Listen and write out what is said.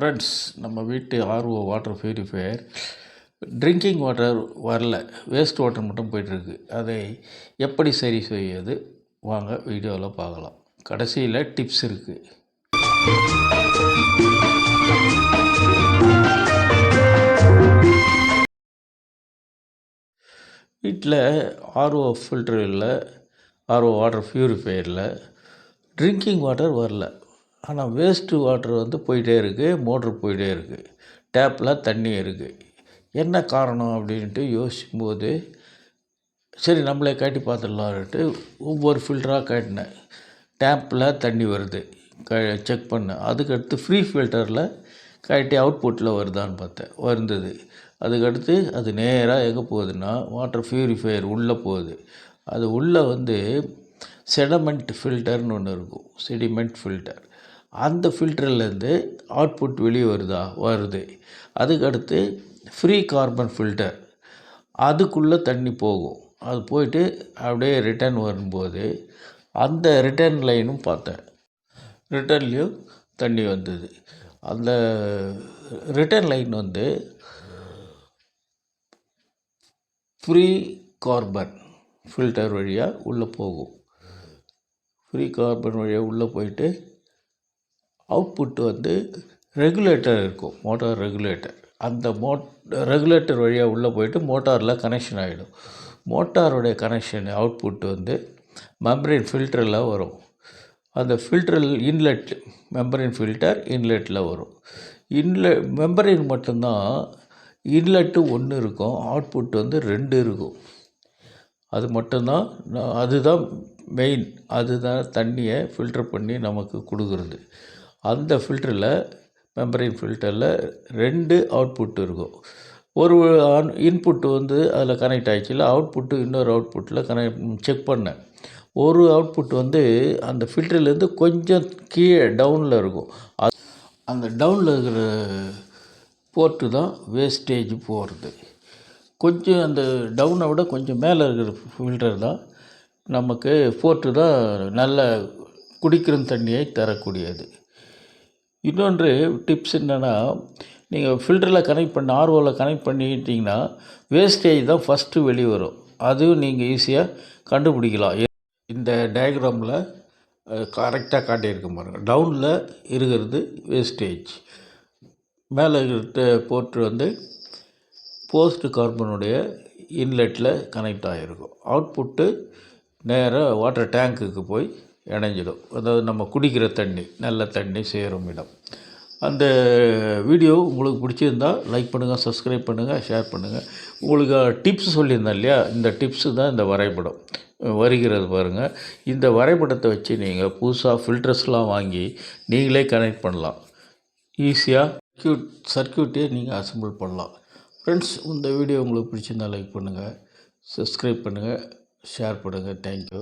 Friends நம்ம வீட்டு RO water purifier drinking water வரல. வேஸ்ட் வாட்டர் மட்டும் போயிட்டுருக்கு. அதை எப்படி சரி செய்வது வாங்க வீடியோவில் பார்க்கலாம். கடைசியில் டிப்ஸ் இருக்குது வீட்டில் ஆர்ஓ ஃபில்டர் இல்லை ஆர்ஓ வாட்டர் ப்யூரிஃபையரில் ட்ரிங்கிங் வாட்டர் வரல. ஆனால் வேஸ்ட்டு வாட்டர் வந்து போயிட்டே இருக்குது மோட்ரு போயிட்டே இருக்குது டேப்பில் தண்ணி இருக்குது என்ன காரணம் அப்படின்ட்டு யோசிக்கும்போது சரி நம்மளே காட்டி பார்த்துடலான்ட்டு ஒவ்வொரு ஃபில்டராக காட்டினேன். டேப்பில் தண்ணி வருது. க செக் பண்ணேன். அதுக்கடுத்து ஃப்ரீ ஃபில்டரில் காட்டி அவுட்புட்டில் வருதான்னு பார்த்தேன். வருந்தது. அதுக்கடுத்து அது நேராக எங்கே போகுதுன்னா வாட்டர் ப்யூரிஃபையர் உள்ளே போகுது. அது உள்ளே வந்து செடமெண்ட் ஃபில்டர்னு ஒன்று இருக்கும். செடிமெண்ட் ஃபில்டர் அந்த ஃபில்டர்லேருந்து அவுட்புட் வெளியே வருதா வருது. அதுக்கடுத்து ஃப்ரீ கார்பன் ஃபில்டர் அதுக்குள்ளே தண்ணி போகும். அது போயிட்டு அப்படியே ரிட்டர்ன் வரும்போது அந்த ரிட்டர்ன் லைனும் பார்த்தேன். ரிட்டர்ன்லேயும் தண்ணி வந்தது. அந்த ரிட்டர்ன் லைன் வந்து ஃப்ரீ கார்பன் ஃபில்டர் வழியாக உள்ளே போகும். ஃப்ரீ கார்பன் வழியாக உள்ளே போயிட்டு அவுட்புட் வந்து ரெகுலேட்டர் இருக்கும் மோட்டார் ரெகுலேட்டர் அந்த மோட் ரெகுலேட்டர் வழியாக உள்ளே போயிட்டு மோட்டாரில் கனெக்ஷன் ஆகிடும் மோட்டாருடைய கனெக்ஷன் அவுட்புட் வந்து மெம்பரின் ஃபில்டரில் வரும். அந்த ஃபில்டரில் இன்லெட் மெம்பரின் ஃபில்டர் இன்லெட்டில் வரும். இன்லெ மெம்பரின் மட்டும்தான் இன்லெட்டு ஒன்று இருக்கும் அவுட்புட் வந்து ரெண்டு இருக்கும். அது மட்டும்தான் நான் அதுதான் மெயின் அதுதான் தண்ணியை ஃபில்டர் பண்ணி நமக்கு கொடுக்குறது. அந்த ஃபில்டரில் மெம்பரின் ஃபில்டரில் ரெண்டு அவுட்புட் இருக்கும். ஒரு இன்புட்டு வந்து அதில் கனெக்ட் ஆகிடுச்சுல அவுட்புட்டு இன்னொரு அவுட்புட்டில் கனெக்ட் செக் பண்ணேன். ஒரு அவுட்புட் வந்து அந்த ஃபில்டர்லேருந்து கொஞ்சம் கீழே டவுனில் இருக்கும். அது அந்த டவுனில் இருக்கிற போர்ட்டு தான் வேஸ்டேஜ் போகிறது கொஞ்சம் அந்த டவுனை விட கொஞ்சம் மேலே இருக்கிற ஃபில்டர் தான் நமக்கு போர்ட்டு தான் நல்ல குடிக்கிற தண்ணியை தரக்கூடியது. இன்னொன்று டிப்ஸ் என்னென்னா நீங்கள் ஃபில்டரில் கனெக்ட் பண்ண ஆர்ஓவில் கனெக்ட் பண்ணிக்கிட்டிங்கன்னா வேஸ்டேஜ் தான் ஃபஸ்ட்டு வெளியே வரும். அதுவும் நீங்கள் ஈஸியாக கண்டுபிடிக்கலாம். இந்த டயக்ராமில் கரெக்டாக காட்டியிருக்க பாருங்கள் டவுனில் இருக்கிறது வேஸ்டேஜ் மேலே இருக்கிற போர்ட் வந்து போஸ்ட் கார்பனுடைய இன்லெட்டில் கனெக்ட் ஆகிருக்கும் அவுட்புட்டு நேராக வாட்டர் டேங்க்குக்கு போய் இணைஞ்சிடும். அதாவது நம்ம குடிக்கிற தண்ணி நல்ல தண்ணி சேரும் இடம். அந்த வீடியோ உங்களுக்கு பிடிச்சிருந்தா லைக் பண்ணுங்கள் சப்ஸ்கிரைப் பண்ணுங்கள் ஷேர் பண்ணுங்கள் உங்களுக்கு டிப்ஸ் சொல்லியிருந்தேன் இல்லையா? இந்த டிப்ஸு தான் இந்த வரைபடம். வருகிறது பாருங்கள் இந்த வரைபடத்தை வச்சு நீங்கள் புதுசாக ஃபில்டர்ஸ்லாம் வாங்கி நீங்களே கனெக்ட் பண்ணலாம். ஈஸியாக சர்க்கியூட் சர்க்கியூட்டே நீங்கள் அசம்பிள் பண்ணலாம். ஃப்ரெண்ட்ஸ் இந்த வீடியோ உங்களுக்கு பிடிச்சிருந்தா லைக் பண்ணுங்கள் சப்ஸ்கிரைப் பண்ணுங்கள் ஷேர் பண்ணுங்கள் தேங்க்யூ